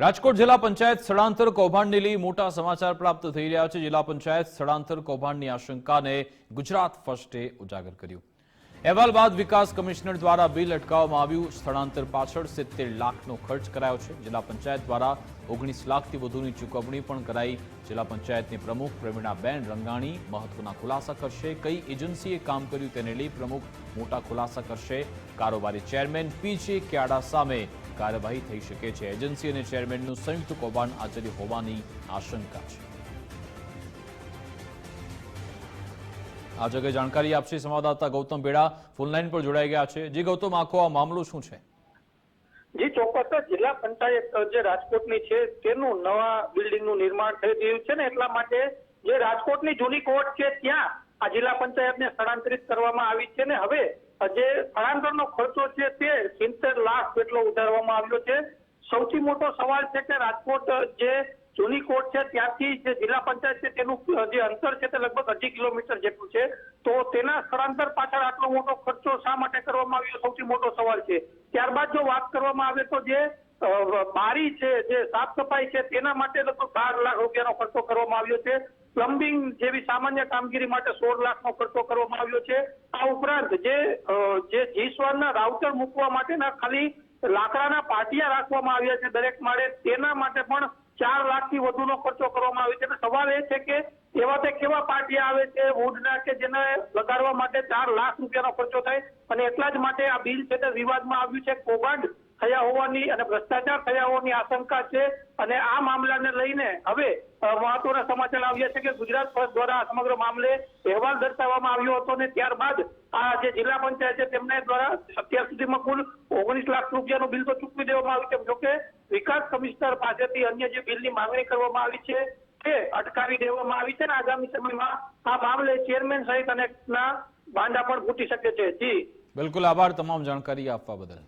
રાજકોટ જિલ્લા પંચાયત સ્થળાંતર કૌભાંડને લઈ મોટા સમાચાર પ્રાપ્ત થઈ રહ્યા છે. જિલ્લા પંચાયત સ્થળાંતર કૌભાંડની આશંકાને ગુજરાત ફર્સ્ટે ઉજાગર કર્યું. અહેવાલ બાદ વિકાસ કમિશનર દ્વારા બિલ અટકાવવામાં આવ્યું. સ્થળાંતર પાછળ સિત્તેર લાખનો ખર્ચ કરાયો છે. જિલ્લા પંચાયત દ્વારા ઓગણીસ લાખથી વધુની ચૂકવણી પણ કરાઈ. જિલ્લા પંચાયતની પ્રમુખ પ્રવીણાબેન રંગાણી મહત્વના ખુલાસા કરશે. કઈ એજન્સીએ કામ કર્યું તેને લઈ પ્રમુખ મોટા ખુલાસા કરશે. કારોબારી ચેરમેન પીજે ક્યાડા સામે કાર્યવાહી થઈ શકે છે. એજન્સી અને ચેરમેનનું સંયુક્ત કૌભાંડ આચર્યું હોવાની આશંકા છે. આ જગ્યાએ જાણકારી આપશે સંવાદદાતા ગૌતમ બેડા ફોનલાઈન પર જોડાઈ ગયા છે. જે ગૌતમ, આખો આ મામલો શું છે? જે, ચોક્કસ. જિલ્લા પંચાયત જે રાજકોટની છે, તેનું નવા બિલ્ડિંગનું નિર્માણ થઈ રહ્યું છે ને એટલા માટે જે રાજકોટની જૂની કોર્ટ છે, ત્યાં આ જિલ્લા પંચાયતને સ્થળાંતરિત કરવામાં આવી છે ને હવે જે સ્થળાંતરનો ખર્ચો છે તે સિત્તેર લાખ જેટલો ઉધારવામાં આવ્યો છે. સૌથી મોટો સવાલ છે કે રાજકોટ જે જૂની કોર્ટ છે ત્યાંથી જે જિલ્લા પંચાયત છે તેનું જે અંતર છે તે લગભગ અઢી કિલોમીટર જેટલું છે. તો તેના સ્થળાંતર પાછળ આટલો મોટો ખર્ચો શા માટે કરવામાં આવ્યો? સૌથી મોટો સવાલ છે. ત્યારબાદ જો વાત કરવામાં આવે તો જે બારી છે, જે સાફ સફાઈ છે, તેના માટે લગભગ બાર લાખ રૂપિયાનો ખર્ચો કરવામાં આવ્યો છે. પ્લમ્બિંગ જેવી સામાન્ય કામગીરી માટે સોળ લાખનો ખર્ચો કરવામાં આવ્યો છે. આ ઉપરાંત જે જે જીસવાનના રાઉટર મૂકવા માટેના ખાલી લાકડાના પાટિયા રાખવામાં આવ્યા છે દરેક માળે, તેના માટે પણ ચાર લાખથી વધુનો ખર્ચો કરવામાં આવ્યો છે. અને સવાલ એ છે કે એવા તે કેવા પાટિયા આવે છે, વુડના કે જેને લગાડવા માટે ચાર લાખ રૂપિયાનો ખર્ચો થાય? અને એટલા જ માટે આ બિલ છે તે વિવાદમાં આવ્યું છે. કૌભાંડ થયા હોવાની અને ભ્રષ્ટાચાર થયા હોવાની આશંકા છે. અને આ મામલાને લઈને હવે મહત્વના સમાચાર આવ્યા છે કે ગુજરાત ફર્સ્ટ દ્વારા આ સમગ્ર મામલે અહેવાલ દર્શાવવામાં આવ્યો હતો અને ત્યારબાદ આ જે જિલ્લા પંચાયત છે તેમને દ્વારા અત્યાર સુધીમાં કુલ ઓગણીસ લાખ રૂપિયાનું બિલ તો ચૂકવી દેવામાં આવ્યું છે. જોકે વિકાસ કમિશનર પાસેથી અન્ય જે બિલની માંગણી કરવામાં આવી છે, તે અટકાવી દેવામાં આવી છે ને આગામી સમયમાં આ મામલે ચેરમેન સહિત અનેકના બાંધા પણ ફૂટી શકે છે. જી. બિલકુલ આભાર. તમામ જાણકારી આપવા બદલ.